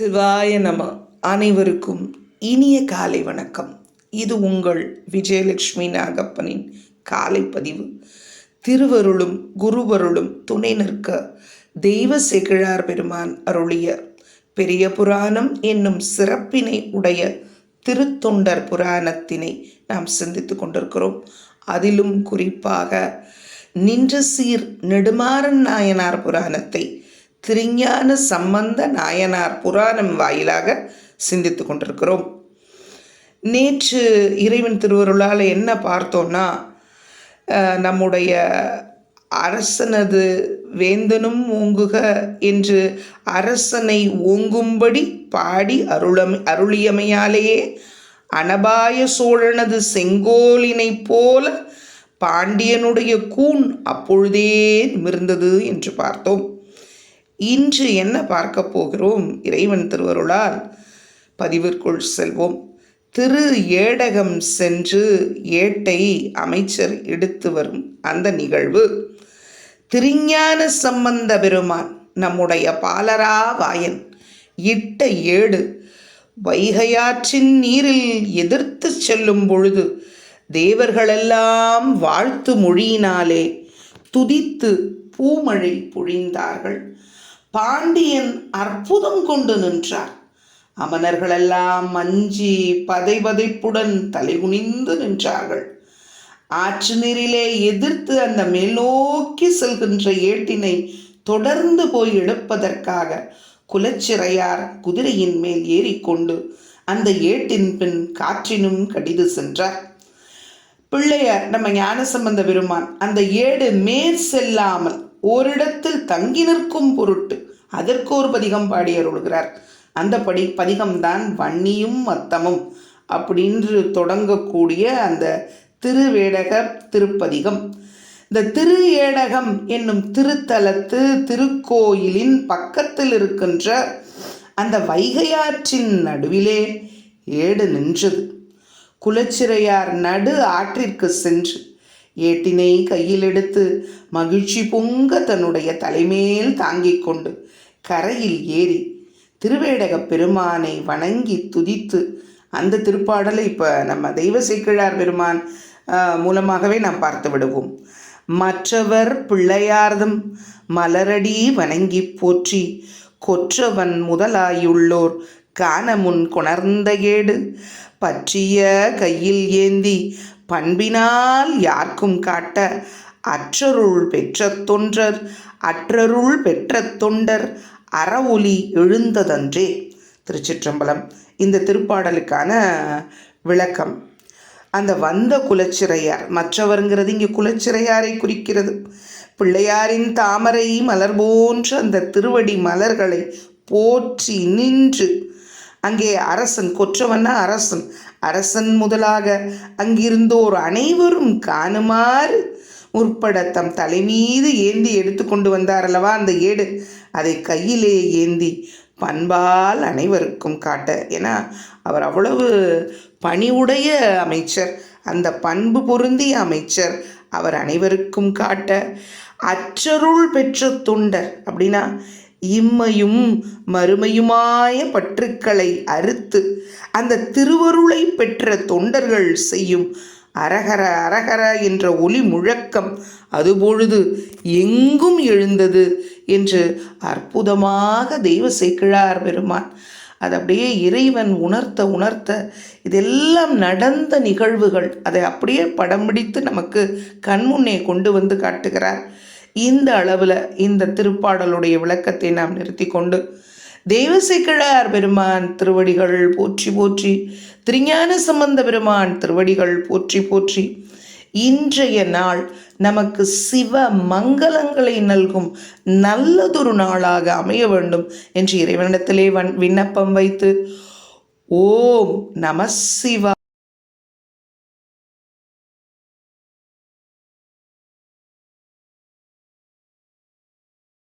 சிவாய நம. அனைவருக்கும் இனிய காலை வணக்கம். இது உங்கள் விஜயலட்சுமி நாகப்பனின் காலை பதிவு. திருவருளும் குருவருளும் துணை நிற்க தெய்வ செகிழார் பெருமான் அருளிய பெரிய புராணம் என்னும் சிறப்பினை உடைய திருத்தொண்டர் புராணத்தினை நாம் சிந்தித்துக் கொண்டிருக்கிறோம். அதிலும் குறிப்பாக நின்ற சீர் நெடுமாறன் நாயனார் புராணத்தை திருஞான சம்பந்த நாயனார் புராணம் வாயிலாக சிந்தித்து கொண்டிருக்கிறோம். நேற்று இறைவன் திருவருளால் என்ன பார்த்தோன்னா நம்முடைய அரசனது வேந்தனும் ஓங்குக என்று அரசனை ஓங்கும்படி பாடி அருளம் அருளியமையாலேயே அனபாய சோழனது செங்கோலினைப் போல பாண்டியனுடைய கூன் அப்பொழுதே நிமிர்ந்தது என்று பார்த்தோம். இன்று என்ன பார்க்க போகிறோம்? இறைவன் திருவருளால் பதிவிற்குள் செல்வோம். திரு ஏடகம் சென்று ஏட்டை அமைச்சர் எடுத்து வரும் அந்த நிகழ்வு. திருஞான சம்பந்த பெருமான் நம்முடைய பாலரா வாயன் இட்ட ஏடு வைகையாற்றின் நீரில் எதிர்த்து செல்லும் பொழுது தேவர்களெல்லாம் வாழ்த்து மொழியினாலே துதித்து பூமழை பொழிந்தார்கள். பாண்டியன் அற்புதம் கொண்டு நின்றார். அமனர்களெல்லாம் மஞ்சி பதைபதைப்புடன் தலைகுனிந்து நின்றார்கள். ஆற்று நீரிலே எதிர்த்து அந்த மேலோக்கி செல்கின்ற ஏட்டினை தொடர்ந்து போய் எடுப்பதற்காக குலச்சிறையார் குதிரையின் மேல் ஏறிக்கொண்டு அந்த ஏட்டின் பின் காற்றினும் கடிது சென்றார். பிள்ளையார் நம்ம ஞானசம்பந்த பெருமான் அந்த ஏடு மேற் செல்லாமல் ஓரிடத்தில் தங்கி நிற்கும் பொருட்டு அதற்கு ஒரு பதிகம் பாடி அருள்கிறார். அந்த படி பதிகம்தான் வன்னியும் மத்தமும் அப்படின்று தொடங்கக்கூடிய அந்த திருவேடக திருப்பதிகம். இந்த திரு ஏடகம் என்னும் திருத்தலத்து திருக்கோயிலின் பக்கத்தில் இருக்கின்ற அந்த வைகையாற்றின் நடுவிலே ஏடு நின்றது. குலச்சிறையார் நடு ஆற்றிற்கு சென்று ஏட்டினை கையில் எடுத்து மகிழ்ச்சி பொங்க தன்னுடைய தலைமேல் தாங்கிக் கொண்டு கரையில் ஏறி திருவேடக பெருமானை வணங்கி துதித்து அந்த திருப்பாடலை இப்போ நம்ம தெய்வ சேக்கிழார் பெருமான் மூலமாகவே நாம் பார்த்து விடுவோம். மற்றவர் பிள்ளையார்தம் மலரடி வணங்கி போற்றி கொற்றவன் முதலாயுள்ளோர் காண முன் கொணர்ந்த கேடு பற்றிய கையில் ஏந்தி பண்பினால் யார்க்கும் காட்ட அற்றருள் பெற்ற தொண்டர் அற்றருள் பெற்ற தொண்டர் அறவொலி எழுந்ததன்றே. திருச்சிற்றம்பலம். இந்த திருப்பாடலுக்கான விளக்கம். அந்த வந்த குலச்சிறையார் மற்றவருங்கிறது இங்கே குலச்சிறையாரை குறிக்கிறது. பிள்ளையாரின் தாமரை மலர் போன்ற அந்த திருவடி மலர்களை போற்றி நின்று அங்கே அரசன் கொற்றவன்னா அரசன். அரசன் முதலாக அங்கிருந்தோர் அனைவரும் காணுமாறு முற்பட தம் தலைமீது ஏந்தி எடுத்துக்கொண்டு வந்தார் அல்லவா அந்த ஏடு. அதை கையிலே ஏந்தி பண்பால் அனைவருக்கும் காட்ட. ஏன்னா அவர் அவ்வளவு பணிவுடைய அமைச்சர் அந்த பண்பு பொருந்திய அமைச்சர் அவர் அனைவருக்கும் காட்ட. அற்றருள் பெற்ற தொண்டர் அப்படின்னா இம்மையும் மறுமையுமாய பற்றுக்களை அறுத்து அந்த திருவருளை பெற்ற தொண்டர்கள் செய்யும் அரகர அரகர என்ற ஒலி முழக்கம் அதுபொழுது எங்கும் எழுந்தது என்று அற்புதமாக தெய்வ சேக்கிழார் பெருமான். அது அப்படியே இறைவன் உணர்த்த உணர்த்த இதெல்லாம் நடந்த நிகழ்வுகள். அதை அப்படியே படம் பிடித்து நமக்கு கண்முன்னே கொண்டு வந்து காட்டுகிறார். இந்த அளவில் இந்த திருப்பாடலுடைய விளக்கத்தை நாம் நிறுத்தி கொண்டு தேவசேக்கிழார் பெருமான் திருவடிகள் போற்றி போற்றி திருஞான சம்பந்த பெருமான் திருவடிகள் போற்றி போற்றி இன்றைய நாள் நமக்கு சிவ மங்களங்களை நல்கும் நல்லதொரு நாளாக அமைய வேண்டும் என்று இறைவனிடத்திலே வன் விண்ணப்பம் வைத்து ஓம் நம சிவா